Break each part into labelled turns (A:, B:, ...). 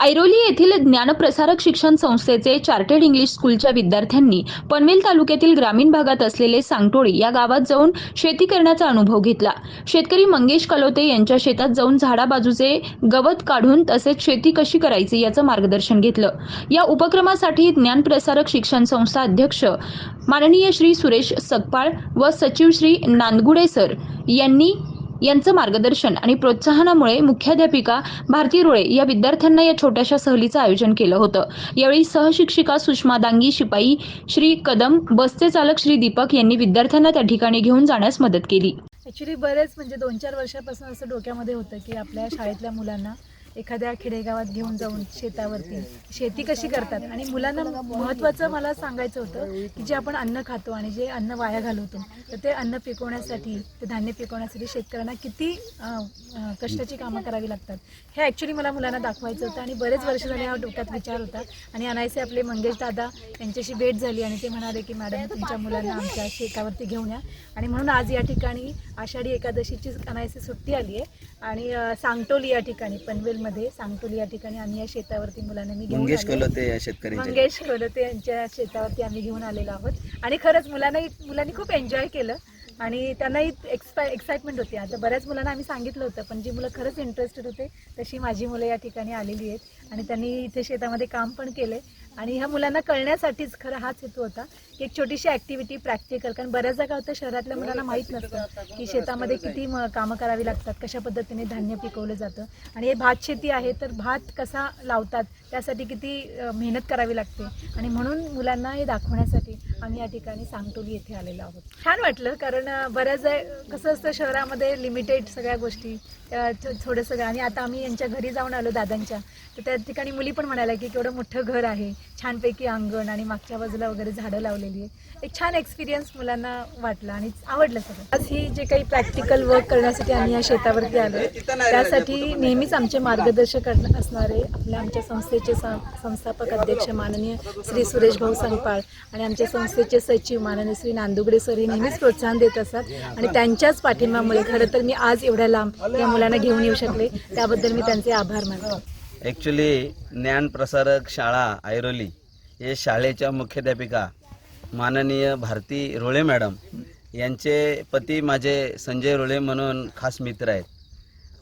A: ऐरोली येथील ज्ञानप्रसारक शिक्षण संस्थेचे चार्टर्ड इंग्लिश स्कूलच्या विद्यार्थ्यांनी पनवेल तालुक्यातील ग्रामीण भागात असलेले सांगटोळी या गावात जाऊन शेती करण्याचा अनुभव घेतला. शेतकरी मंगेश कलोते यांच्या शेतात जाऊन झाडाबाजूचे गवत काढून तसेच शेती कशी करायची याचं मार्गदर्शन घेतलं. या उपक्रमासाठी ज्ञानप्रसारक शिक्षण संस्था अध्यक्ष माननीय श्री सुरेश सकपाळ व सचिव श्री नांदगुडे सर यांनी यांचं मार्गदर्शन आणि प्रोत्साहनामुळे मुख्याध्यापिका भारती रोळे या विद्यार्थ्यांना या छोट्याशा सहलीचं आयोजन केलं होतं. यावेळी सहशिक्षिका सुषमा दांगी शिपाई श्री कदम बसचे चालक श्री दीपक यांनी विद्यार्थ्यांना त्या ठिकाणी घेऊन जाण्यास मदत केली.
B: ॲक्च्युली बरेच म्हणजे दोन चार वर्षापासून असं डोक्यामध्ये होतं की आपल्या शाळेतल्या मुलांना एखाद्या खेडेगावात घेऊन जाऊन शेतावरती शेती कशी करतात? आणि मुलांना महत्त्वाचं मला सांगायचं होतं की जे आपण अन्न खातो आणि जे अन्न वाया घालवतो तर ते अन्न पिकवण्यासाठी ते धान्य पिकवण्यासाठी शेतकऱ्यांना किती कष्टाची कामं करावी लागतात? हे ॲक्च्युली मला मुलांना दाखवायचं होतं आणि बरेच वर्ष झाले हा डोक्यात विचार होता. आणि अनायसे आपले मंगेश दादा यांच्याशी भेट झाली आणि ते म्हणाले की मॅडम तुमच्या मुलांना आमच्या शेतावरती घेऊन या. आणि म्हणून आज या ठिकाणी आषाढी एकादशीची अनायसे सुट्टी आली आहे. आणि सांगटोली या ठिकाणी पनवेलमध्ये सांगटोली या ठिकाणी आम्ही या शेतावरती मुलांना मी
C: मंगेश. कलोते या शेतकऱ्यांच्या
B: मंगेश कोलते यांच्या शेतावरती आम्ही घेऊन आलेलो आहोत आणि खरंच मुलांनाही मुलांनी खूप एन्जॉय केलं आणि त्यांनाही एक्सपा एक्साइटमेंट होती. आता बऱ्याच मुलांना आम्ही सांगितलं होतं पण जी मुलं खरंच इंटरेस्टेड होते तशी माझी मुलं या ठिकाणी आलेली आहेत. आणि त्यांनी इथे शेतामध्ये काम पण केले आणि ह्या मुलांना कळण्यासाठीच खरं हाच हेतू होता की एक छोटीशी ॲक्टिव्हिटी प्रॅक्टिकल कारण बऱ्याचदा काय होतं शहरातल्या मुलांना माहीत नसतं की शेतामध्ये किती म कामं करावी लागतात कशा पद्धतीने धान्य पिकवलं जातं. आणि हे भात शेती आहे तर भात कसा लावतात त्यासाठी किती मेहनत करावी लागते. आणि म्हणून मुलांना हे दाखवण्यासाठी आम्ही या ठिकाणी सांगटोली येथे आलेलो आहोत. छान वाटलं कारण बऱ्याच बऱ्याचदा कसं असतं शहरामध्ये लिमिटेड सगळ्या गोष्टी. थोडंसं आणि आता आम्ही यांच्या घरी जाऊन आलो दादांच्या. तर त्या ठिकाणी मुली पण म्हणाल्या की केवढं मोठं घर आहे. छानपैकी अंगण आणि मागच्या बाजूला वगैरे झाडं लावलेली आहे एक छान एक्सपिरियन्स मुलांना वाटला आणि आवडलं सगळं. आज ही जे काही प्रॅक्टिकल वर्क करण्यासाठी आम्ही या शेतावरती आलो त्यासाठी नेहमीच आमचे मार्गदर्शक असणारे आपल्या आमच्या संस्थेचे सं- संस्थापक अध्यक्ष माननीय श्री सुरेश भाऊ संगपाळ आणि आमच्या संस्थेचे सचिव माननीय श्री नांदुगडे सर हे नेहमीच प्रोत्साहन देत असतात. आणि त्यांच्याच पाठिंब्यामुळे खरं तर मी आज एवढ्या लांब या मुलांना घेऊन येऊ शकले. त्याबद्दल मी त्यांचे आभार मानतो.
C: ॲक्च्युली ज्ञानप्रसारक शाळा ऐरोली हे शाळेच्या मुख्याध्यापिका माननीय भारती रोळे मॅडम यांचे पती माझे संजय रोळे म्हणून खास मित्र आहेत.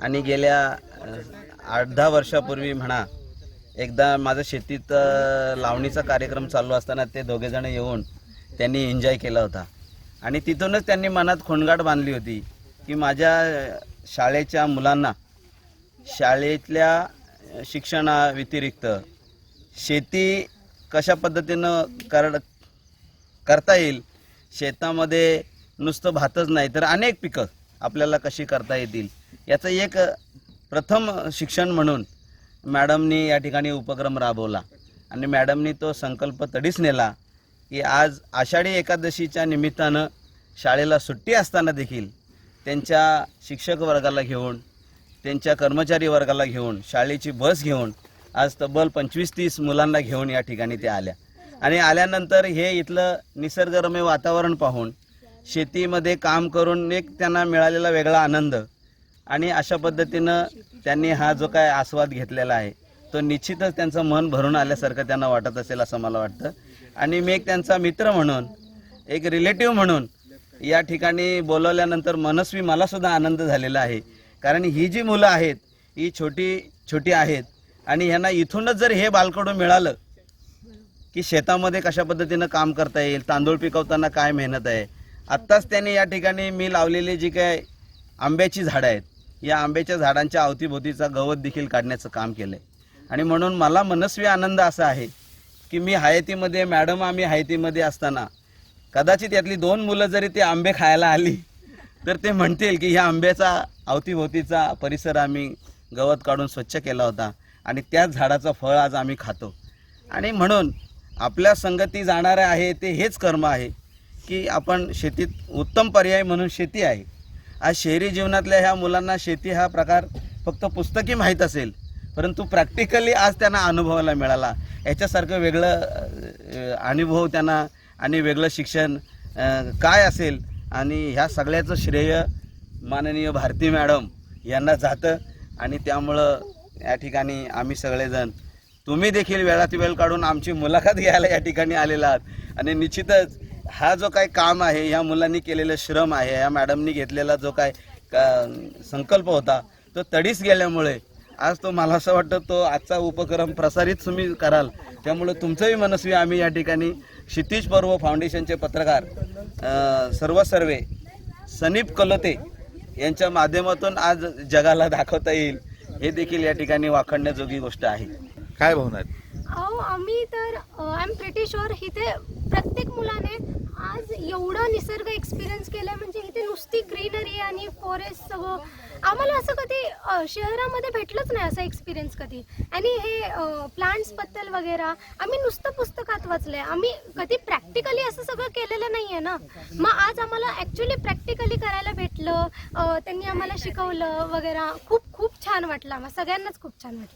C: आणि गेल्या आठ दहा वर्षापूर्वी म्हणा एकदा माझं शेतीत लावणीचा कार्यक्रम चालू असताना ते दोघेजण येऊन त्यांनी एन्जॉय केला होता. आणि तिथूनच त्यांनी मनात खोंडगाठ बांधली होती की माझ्या शाळेच्या मुलांना शाळेतल्या शिक्षणाव्यतिरिक्त शेती कशा पद्धतीनं कर करता येईल? शेतामध्ये नुसतं भातच नाही तर अनेक पिकं आपल्याला कशी करता येतील? याचं एक प्रथम शिक्षण म्हणून मॅडमनी या ठिकाणी उपक्रम राबवला. आणि मॅडमनी तो संकल्प तडीच नेला की आज आषाढी एकादशीच्या निमित्तानं शाळेला सुट्टी असताना देखील त्यांच्या शिक्षक वर्गाला घेऊन त्यांच्या कर्मचारी वर्गाला घेऊन शाळेची बस घेऊन आज तब्बल पंचवीस तीस मुलांना घेऊन या ठिकाणी ते आल्या. आणि आल्यानंतर हे इथलं निसर्गरम्य वातावरण पाहून शेतीमध्ये काम करून एक त्यांना मिळालेला वेगळा आनंद. आणि अशा पद्धतीनं त्यांनी हा जो काय आस्वाद घेतलेला आहे तो निश्चितच त्यांचं मन भरून आल्यासारखं त्यांना वाटत असेल असं मला वाटतं. आणि मी एक त्यांचा मित्र म्हणून एक रिलेटिव्ह म्हणून या ठिकाणी बोलवल्यानंतर मनस्वी मला सुद्धा आनंद झालेला आहे. कारण ही जी मुलं आहेत ही छोटी छोटी आहेत आणि ह्यांना इथूनच जर हे बालकडू मिळालं की शेतामध्ये कशा पद्धतीनं काम करता येईल तांदूळ पिकवताना काय मेहनत आहे. आत्ताच त्यांनी या ठिकाणी मी लावलेली जी काय आंब्याची झाडं आहेत या आंब्याच्या झाडांच्या अवतीभोवतीचा गवत देखील काढण्याचं काम केलं आहे आणि म्हणून मला मनस्वी आनंद असा आहे की मी हयातीमध्ये मॅडम आम्ही हयातीमध्ये असताना कदाचित यातली दोन मुलं जरी ते आंबे खायला आली तर ते म्हणतील की ह्या आंब्याचा अवतीभोवतीचा परिसर आम्ही गवत काढून स्वच्छ केला होता आणि त्याच झाडाचं फळ आज आम्ही खातो. आणि म्हणून आपल्या संगती जाणारे आहे ते हेच कर्म आहे की आपण शेतीत उत्तम पर्याय म्हणून शेती आहे. आज शहरी जीवनातल्या ह्या मुलांना शेती हा प्रकार फक्त पुस्तकी माहीत असेल परंतु प्रॅक्टिकली आज त्यांना अनुभवायला मिळाला. याच्यासारखं वेगळं अनुभव त्यांना आणि वेगळं शिक्षण काय असेल? आणि ह्या सगळ्याचं श्रेय माननीय भारती मॅडम यांना जातं आणि त्यामुळं या ठिकाणी आम्ही सगळेजण तुम्ही देखील वेळात वेळ काढून आमची मुलाखत घ्यायला या ठिकाणी आलेला आहात. आणि निश्चितच हा जो काय काम आहे ह्या मुलांनी केलेलं श्रम आहे ह्या मॅडमनी घेतलेला जो काय का- संकल्प होता तो तडीस गेल्यामुळे आज तो मला असं वाटतं तो आजचा उपक्रम प्रसारित तुम्ही कराल. त्यामुळे तुमचंही मनस्वी आम्ही या ठिकाणी क्षितिज पर्व फाउंडेशनचे पत्रकार सर्व सर्वे सनीप कलोते यांच्या माध्यमातून आज जगाला दाखवता येईल. हे देखील या ठिकाणी वाखणण्याजोगी गोष्ट आहे.
D: काय भावना आहेत?
E: अहो आम्ही तर आय एम प्रिटी शुअर इथे प्रत्येक मुलाने आज एवढं निसर्ग एक्सपिरियन्स केलाय म्हणजे इथे नुसती ग्रीनरी आणि फॉरेस्ट सगळं. आम्हाला असं कधी शहरामध्ये भेटलंच नाही असं एक्सपिरियन्स कधी. आणि हे प्लांट्सबद्दल वगैरे आम्ही नुसतं पुस्तकात वाचलंय. आम्ही कधी प्रॅक्टिकली असं सगळं केलेलं नाही आहे ना. मग आज आम्हाला ॲक्च्युली प्रॅक्टिकली करायला भेटलं त्यांनी आम्हाला शिकवलं वगैरे. खूप खूप छान वाटलं आम्हाला सगळ्यांनाच खूप छान वाटलं.